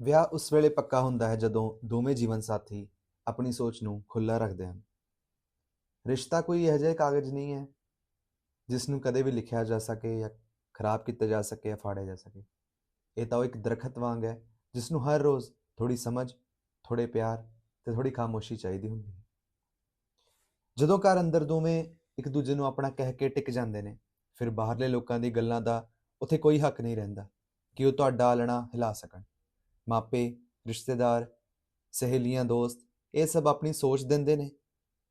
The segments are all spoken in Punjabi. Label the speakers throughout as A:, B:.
A: ਵਿਆਹ ਉਸ ਵੇਲੇ ਪੱਕਾ ਹੁੰਦਾ ਹੈ ਜਦੋਂ ਦੋਵੇਂ ਜੀਵਨ ਸਾਥੀ ਆਪਣੀ ਸੋਚ ਨੂੰ ਖੁੱਲ੍ਹਾ ਰੱਖਦੇ ਹਨ। ਰਿਸ਼ਤਾ ਕੋਈ ਇਹੋ ਜਿਹਾ ਕਾਗਜ਼ ਨਹੀਂ ਹੈ, ਜਿਸ ਨੂੰ ਕਦੇ ਵੀ ਲਿਖਿਆ ਜਾ ਸਕੇ ਜਾਂ ਖਰਾਬ ਕੀਤਾ ਜਾ ਸਕੇ ਜਾਂ ਫਾੜਿਆ ਜਾ ਸਕੇ। ਇਹ ਤਾਂ ਉਹ ਇੱਕ ਦਰਖਤ ਵਾਂਗ ਹੈ, ਜਿਸ ਨੂੰ ਹਰ ਰੋਜ਼ ਥੋੜੀ ਸਮਝ ਥੋੜੇ ਪਿਆਰ ਤੇ ਥੋੜੀ ਖਾਮੋਸ਼ੀ ਚਾਹੀਦੀ ਹੁੰਦੀ ਹੈ। ਜਦੋਂ ਘਰ ਅੰਦਰ ਦੋਵੇਂ ਇੱਕ ਦੂਜੇ ਨੂੰ ਆਪਣਾ ਕਹਿ ਕੇ ਟਿਕ ਜਾਂਦੇ ਨੇ, ਫਿਰ ਬਾਹਰਲੇ ਲੋਕਾਂ ਦੀ ਗੱਲਾਂ ਦਾ ਉੱਥੇ ਕੋਈ ਹੱਕ ਨਹੀਂ ਰਹਿੰਦਾ ਕਿ ਉਹ ਤੁਹਾਡਾ ਆਲਣਾ ਹਿਲਾ ਸਕਣ। ਮਾਪੇ, ਰਿਸ਼ਤੇਦਾਰ, ਸਹੇਲੀਆਂ, ਦੋਸਤ, ਇਹ ਸਭ ਆਪਣੀ ਸੋਚ ਦਿੰਦੇ ਨੇ।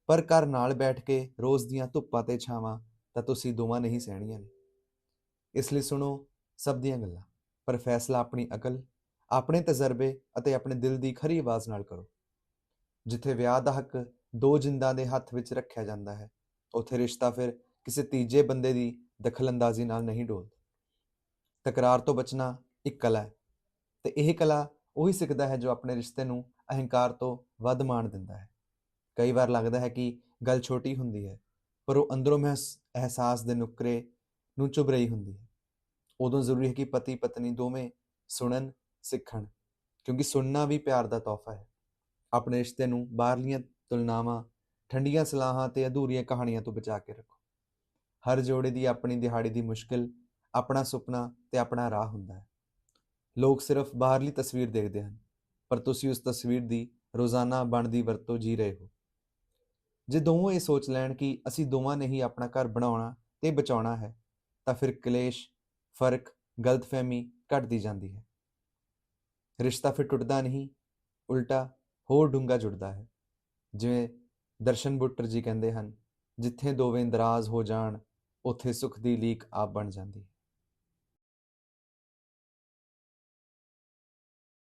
A: ਪਰ ਘਰ ਨਾਲ ਬੈਠ ਕੇ ਰੋਜ਼ ਦੀਆਂ ਧੁੱਪਾਂ ਤੇ ਛਾਵਾਂ ਤਾਂ ਤੁਸੀਂ ਦੋਵਾਂ ਨਹੀਂ ਸਹਿਣੀਆਂ ਨੇ। ਇਸ ਲਈ ਸੁਣੋ ਸਭ ਦੀਆਂ ਗੱਲਾਂ, ਪਰ ਫੈਸਲਾ ਆਪਣੀ ਅਕਲ, ਆਪਣੇ ਤਜਰਬੇ ਅਤੇ ਆਪਣੇ ਦਿਲ ਦੀ ਖਰੀ ਆਵਾਜ਼ ਨਾਲ ਕਰੋ। ਜਿੱਥੇ ਵਿਆਹ ਦਾ ਹੱਕ ਦੋ ਜਿੰਦਾਂ ਦੇ ਹੱਥ ਵਿੱਚ ਰੱਖਿਆ ਜਾਂਦਾ ਹੈ, ਉੱਥੇ ਰਿਸ਼ਤਾ ਫਿਰ ਕਿਸੇ ਤੀਜੇ ਬੰਦੇ ਦੀ ਦਖਲਅੰਦਾਜ਼ੀ ਨਾਲ ਨਹੀਂ ਡੋਲਦਾ। ਤਕਰਾਰ ਤੋਂ ਬਚਣਾ ਇੱਕ ਕਲਾ ਹੈ। ਤੇ ਇਹ ਕਲਾ ਉਹੀ ਸਿੱਖਦਾ ਹੈ ਜੋ ਆਪਣੇ ਰਿਸ਼ਤੇ ਨੂੰ ਅਹੰਕਾਰ ਤੋਂ ਵੱਧ ਮਾਣ ਦਿੰਦਾ ਹੈ। ਕਈ ਵਾਰ ਲੱਗਦਾ ਹੈ ਕਿ ਗੱਲ ਛੋਟੀ ਹੁੰਦੀ ਹੈ, ਪਰ ਉਹ ਅੰਦਰੋਂ ਮਹਿਸ, ਅਹਿਸਾਸ ਦੇ ਨੁਕਰੇ ਨੂੰ ਚੁਭ ਰਹੀ ਹੁੰਦੀ ਹੈ। ਉਦੋਂ ਜ਼ਰੂਰੀ ਹੈ ਕਿ ਪਤੀ ਪਤਨੀ ਦੋਵੇਂ ਸੁਣਨ, ਸਿੱਖਣ, ਕਿਉਂਕਿ ਸੁਣਨਾ ਵੀ ਪਿਆਰ ਦਾ ਤੋਹਫਾ ਹੈ। ਆਪਣੇ ਰਿਸ਼ਤੇ ਨੂੰ ਬਾਹਰਲੀਆਂ ਤੁਲਨਾਵਾਂ, ਠੰਡੀਆਂ ਸਲਾਹਾਂ ਤੇ ਅਧੂਰੀਆਂ ਕਹਾਣੀਆਂ ਤੋਂ ਬਚਾ ਕੇ ਰੱਖੋ। ਹਰ ਜੋੜੇ ਦੀ ਆਪਣੀ ਦਿਹਾੜੀ ਦੀ ਮੁਸ਼ਕਿਲ, ਆਪਣਾ ਸੁਪਨਾ ਤੇ ਆਪਣਾ ਰਾਹ ਹੁੰਦਾ ਹੈ। ਲੋਕ ਸਿਰਫ ਬਾਹਰਲੀ ਤਸਵੀਰ ਦੇਖਦੇ ਹਨ, ਪਰ ਤੁਸੀਂ ਉਸ ਤਸਵੀਰ ਦੀ ਰੋਜ਼ਾਨਾ ਬਣਦੀ ਵਰਤੋਂ ਜੀ ਰਹੇ ਹੋ। ਜੇ ਦੋਵੇਂ ਇਹ ਸੋਚ ਲੈਣ ਕਿ ਅਸੀਂ ਦੋਵਾਂ ਨੇ ਹੀ ਆਪਣਾ ਘਰ ਬਣਾਉਣਾ ਤੇ ਬਚਾਉਣਾ ਹੈ, ਤਾਂ ਫਿਰ ਕਲੇਸ਼, ਫ਼ਰਕ, ਗਲਤਫਹਿਮੀ ਘਟਦੀ ਜਾਂਦੀ ਹੈ। ਰਿਸ਼ਤਾ ਫਿਰ ਟੁੱਟਦਾ ਨਹੀਂ, ਉਲਟਾ ਹੋਰ ਡੂੰਘਾ ਜੁੜਦਾ ਹੈ। ਜਿਵੇਂ ਦਰਸ਼ਨ ਬੁੱਟਰ ਜੀ ਕਹਿੰਦੇ ਹਨ, ਜਿੱਥੇ ਦੋਵੇਂ ਨਰਾਜ਼ ਹੋ ਜਾਣ, ਉੱਥੇ ਸੁਖ ਦੀ ਲੀਕ ਆਪ ਬਣ ਜਾਂਦੀ ਹੈ।